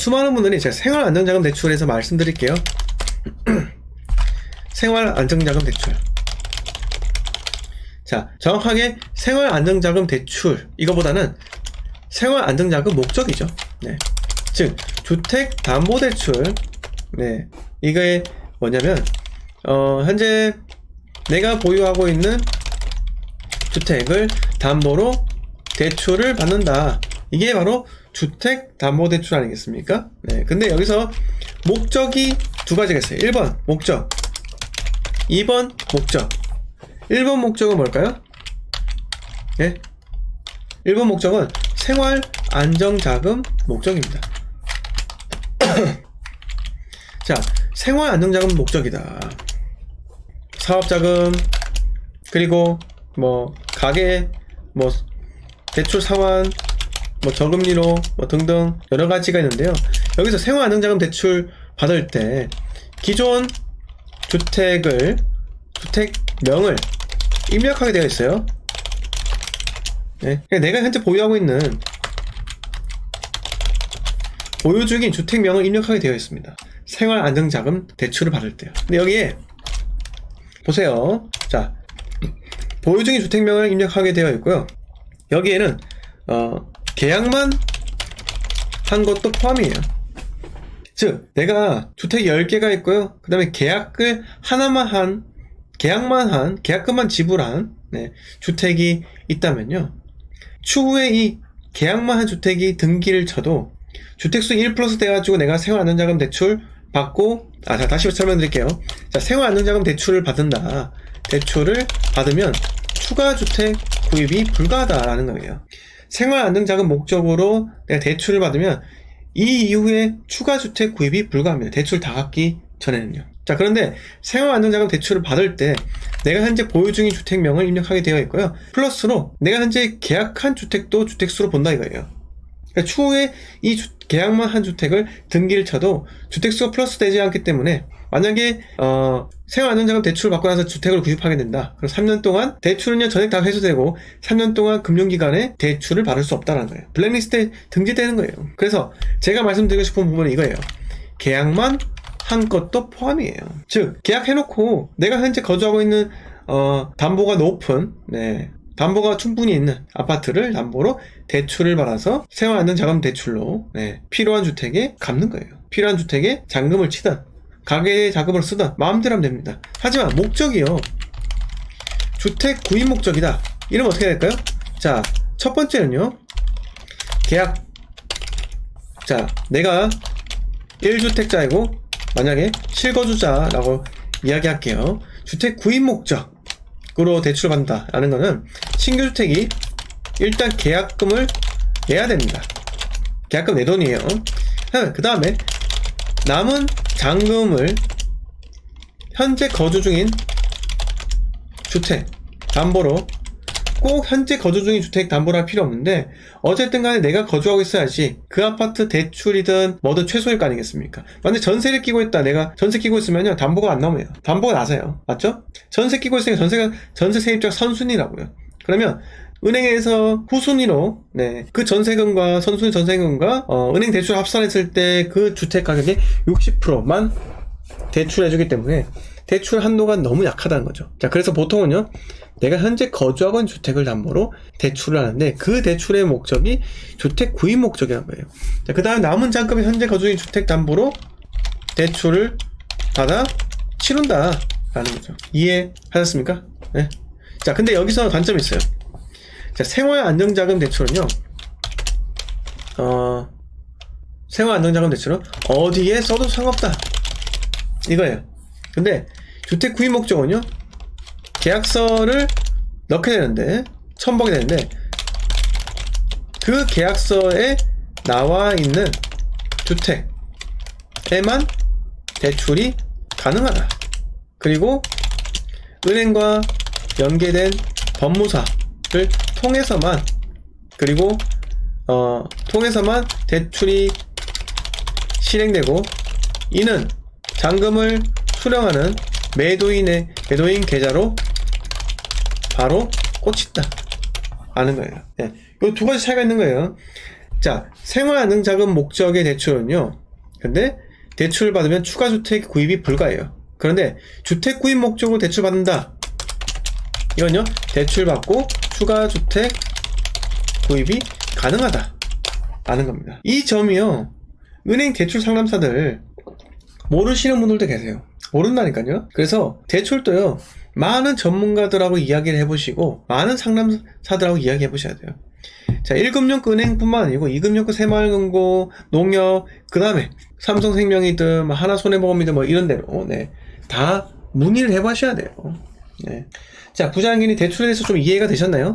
수많은 분들이 제가 생활 안정자금 대출에서 말씀드릴게요. 생활 안정자금 대출. 자, 정확하게 생활 안정자금 대출 이거보다는 생활 안정자금 목적이죠. 네. 즉 주택 담보 대출. 네. 이게 뭐냐면 어, 현재 내가 보유하고 있는 주택을 담보로 대출을 받는다. 이게 바로 주택 담보 대출 아니겠습니까? 네. 근데 여기서 목적이 두 가지가 있어요. 1번 목적. 2번 목적. 1번 목적은 뭘까요? 예? 1번 목적은 생활 안정 자금 목적입니다. 자, 생활 안정 자금 목적이다. 사업 자금, 그리고 뭐, 가게, 뭐, 대출 상환, 뭐, 저금리로, 뭐, 등등 여러 가지가 있는데요. 여기서 생활 안정자금 대출 받을 때, 기존 주택을, 주택명을 입력하게 되어 있어요. 네. 그러니까 내가 현재 보유하고 있는 보유 중인 주택명을 입력하게 되어 있습니다. 생활 안정자금 대출을 받을 때요. 근데 여기에 보세요. 자, 보유 중인 주택명을 입력하게 되어 있고요. 여기에는 어, 계약만 한 것도 포함이에요. 즉, 내가 주택 10개가 있고요. 그 다음에 계약을 하나만 한, 계약만 한, 계약금만 지불한, 네, 주택이 있다면요. 추후에 이 계약만 한 주택이 등기를 쳐도 주택수 1 플러스 돼가지고 내가 생활안정자금 대출 받고, 아, 자, 다시 설명드릴게요. 자, 생활안정자금 대출을 받는다. 대출을 받으면 추가 주택 구입이 불가하다라는 거예요. 생활안정자금 목적으로 내가 대출을 받으면 이 이후에 추가 주택 구입이 불가합니다. 대출 다 갚기 전에는요. 자, 그런데 생활안정자금 대출을 받을 때 내가 현재 보유 중인 주택명을 입력하게 되어 있고요. 플러스로 내가 현재 계약한 주택도 주택수로 본다 이거예요. 그러니까 추후에 이 주- 계약만 한 주택을 등기를 쳐도 주택수가 플러스 되지 않기 때문에 만약에 어, 생활안정자금 대출을 받고 나서 주택을 구입하게 된다. 그럼 3년 동안 대출은요 전액 다 회수되고 3년 동안 금융기관에 대출을 받을 수 없다는 거예요. 블랙리스트에 등재되는 거예요. 그래서 제가 말씀드리고 싶은 부분은 이거예요. 계약만 한 것도 포함이에요. 즉 계약해놓고 내가 현재 거주하고 있는 어, 담보가 높은 네, 담보가 충분히 있는 아파트를 담보로 대출을 받아서 생활안정자금 대출로 네, 필요한 주택에 갚는 거예요. 필요한 주택에 잔금을 치든 가계 자금을 쓰든 마음대로 하면 됩니다. 하지만 목적이요. 주택 구입 목적이다. 이러면 어떻게 될까요? 자, 첫 번째는요. 계약. 자, 내가 1주택자이고 만약에 실거주자라고 이야기할게요. 주택 구입 목적 으로 대출을 받는다라는 거는 신규 주택이 일단 계약금을 내야 됩니다. 계약금 내 돈이에요. 그 다음에 남은 잔금을 현재 거주 중인 주택 담보로 꼭 현재 거주 중인 주택 담보를 할 필요 없는데 어쨌든 간에 내가 거주하고 있어야지 그 아파트 대출이든 뭐든 최소일 거 아니겠습니까? 만약에 전세를 끼고 있다 내가 전세 끼고 있으면요 담보가 안 나오요 담보가 나서요 맞죠? 전세 끼고 있으니까 전세가 전세 세입자 선순위라고요 그러면 은행에서 후순위로 네, 그 전세금과 선순위 전세금과 어, 은행 대출 합산했을 때 그 주택 가격의 60%만 대출해주기 때문에 대출 한도가 너무 약하다는 거죠. 자, 그래서 보통은요, 내가 현재 거주하고 있는 주택을 담보로 대출을 하는데 그 대출의 목적이 주택 구입 목적이란 거예요. 자, 그 다음 남은 잔금이 현재 거주 중인 주택 담보로 대출을 받아 치른다 라는 거죠. 이해하셨습니까? 네. 자, 근데 여기서 단점이 있어요. 자, 생활 안정자금 대출은요, 어, 생활 안정자금 대출은 어디에 써도 상관없다. 이거예요. 근데 주택 구입 목적은요, 계약서를 넣게 되는데, 첨부하게 되는데, 그 계약서에 나와 있는 주택에만 대출이 가능하다. 그리고 은행과 연계된 법무사를 통해서만 그리고 어, 통해서만 대출이 실행되고 이는 잔금을 수령하는 매도인의 매도인 계좌로 바로 꽂힌다. 아는 거예요. 예. 이두 가지 차이가 있는 거예요. 자, 생활안정자금 목적의 대출은요. 근데 대출을 받으면 추가 주택 구입이 불가해요. 그런데 주택 구입 목적으로 대출 받는다. 이건요. 대출 받고 추가 주택 구입이 가능하다. 라는 겁니다. 이 점이요. 은행 대출 상담사들 모르시는 분들도 계세요. 모른다니까요. 그래서 대출도요. 많은 전문가들하고 이야기를 해보시고 많은 상담사들하고 이야기해 보셔야 돼요. 자, 1금융 은행뿐만 아니고 2금융 새마을금고, 농협, 그 다음에 삼성생명이든 뭐 하나손해보험이든 뭐 이런 데로 네, 다 문의를 해보셔야 돼요. 네. 자, 부장님이 대출에 대해서 좀 이해가 되셨나요?